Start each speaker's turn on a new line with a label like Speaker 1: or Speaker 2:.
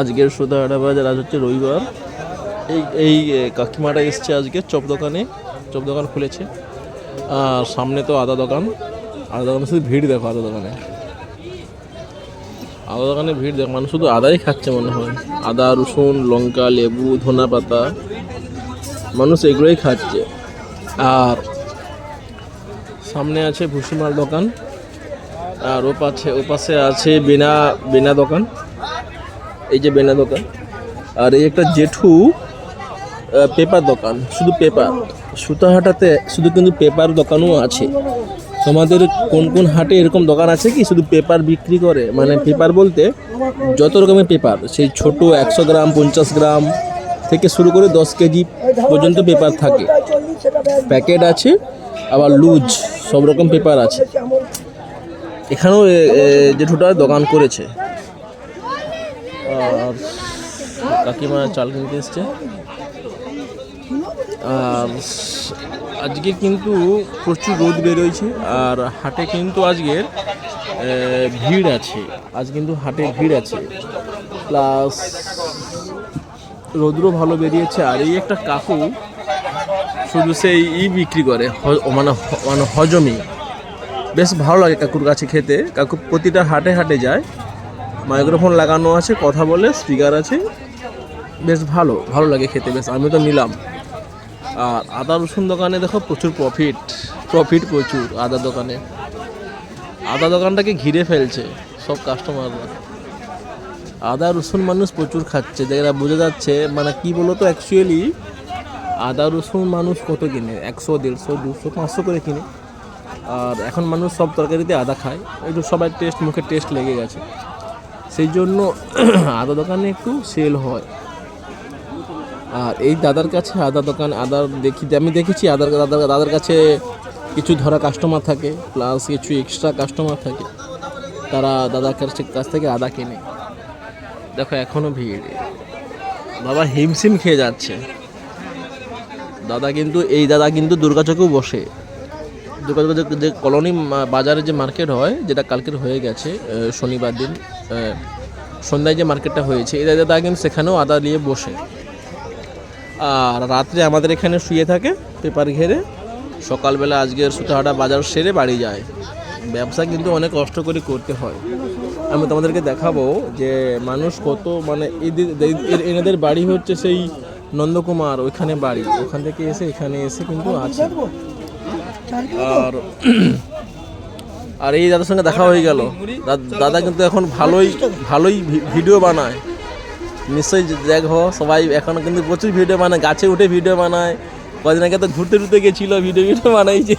Speaker 1: আজকের সুদাহাটা বাজার, আজ হচ্ছে রবিবার। এই এই কাকিমাটা এসছে আজকে চপ দোকানে, চপ দোকান খুলেছে। আর সামনে তো আদা দোকান, আদা দোকানে শুধু ভিড় দেখো, আদা দোকানে। আদা দোকানে ভিড় দেখো মানুষ শুধু আদাই খাচ্ছে মনে হয়। আদা, রসুন, লঙ্কা, লেবু, ধনা পাতা, মানুষ এগুলোই খাচ্ছে। আর সামনে আছে ভুসিমাল দোকান, আর ও পাশে ও পাশে আছে বেনা বেনা দোকান। এই যে বেনা দোকান। আর এই একটা জেঠু পেপার দোকান, শুধু পেপার। সুতাহাটাতে শুধু কিন্তু পেপার দোকানও আছে। তোমাদের কোন কোন হাটে এরকম দোকান আছে কি? শুধু পেপার বিক্রি করে? মানে পেপার বলতে যত রকমের পেপার, সেই ছোট একশো গ্রাম, পঞ্চাশ গ্রাম থেকে শুরু করে দশ কেজি পর্যন্ত পেপার থাকে। প্যাকেট আছে, আবার লুজ, সব রকম পেপার আছে। এখানেও জেঠুটা দোকান করেছে। আর কাকিমা চাল কিনতে এসছে। আর আজকে কিন্তু প্রচুর রোদ বেরোয়ছে, আর হাটে কিন্তু আজকের ভিড় আছে। আজ কিন্তু হাটে ভিড় আছে। প্লাস রোদ্রও ভালো বেরিয়েছে, আর এই একটা কাকু শুধু সেই ই বিক্রি করে মানে মানে হজমি বেশ ভালো লাগে কাকুর কাছে খেতে। কাকু প্রতিটা হাটে হাটে যায়। মাইক্রোফোন লাগানো আছে, কথা বলে স্পিকার আছে। বেশ ভালো ভালো লাগে খেতে, বেশ আমি তো নিলাম। আর আদা রসুন দোকানে দেখো প্রচুর প্রফিট প্রফিট প্রচুর আদা দোকানে। আদা দোকানটাকে ঘিরে ফেলছে সব কাস্টমাররা আদা রসুন মানুষ প্রচুর খাচ্ছে, যেটা বোঝা যাচ্ছে মানে কি বলতো অ্যাকচুয়ালি আদা রসুন মানুষ কত কিনে? একশো, দেড়শো, দুশো, পাঁচশো করে কিনে। আর এখন মানুষ সব তরকারিতে আদা খায়। একটু সবাই টেস্ট মুখে টেস্ট লেগে গেছে। সেই জন্য আদা দোকানে একটু সেল হয়। আর এই দাদার কাছে আদা দোকান আদার দেখি আমি দেখেছি আদার দাদার দাদার কাছে কিছু ধরা কাস্টমার থাকে প্লাস কিছু এক্সট্রা কাস্টমার থাকে। তারা দাদার কাছে কাছ থেকে আদা কেনে। দেখো এখনও ভিড়। বাবা হিমশিম খেয়ে যাচ্ছে। দাদা কিন্তু এই দাদা কিন্তু দুর্গাচকেও বসে। দুর্গাচকে যে- কলোনি বাজারে যে মার্কেট হয়, যেটা কালকের হয়ে গেছে শনিবার দিন সন্ধ্যায় যে মার্কেটটা হয়েছে, এই দাদা কিন্তু সেখানেও আদা নিয়ে বসে। আর রাত্রে আমাদের এখানে শুয়ে থাকে, পেপার ঘেরে, সকালবেলা আজকের সুতাহাটা বাজার সেরে বাড়ি যায়। ব্যবসা কিন্তু অনেক কষ্ট করে করতে হয়। আমি তোমাদেরকে দেখাবো যে মানুষ কত মানে এদের, এদের- এনাদের বাড়ি হচ্ছে সেই নন্দকুমার, ওইখানে বাড়ি। ওখান থেকে এসে এখানে এসে কিন্তু আছে। আর আর এই দাদার সঙ্গে দেখা হয়ে গেল। দাদা কিন্তু এখন ভালোই ভালোই ভিডিও বানায়। নিশ্চয়ই দেখো সবাই এখন কিন্তু প্রচুর ভিডিও বানায়, গাছে উঠে ভিডিও বানায়। কদিন আগে তো ঘুরতে টুরতে গেছিল ভিডিও ভিডিও বানাইছে।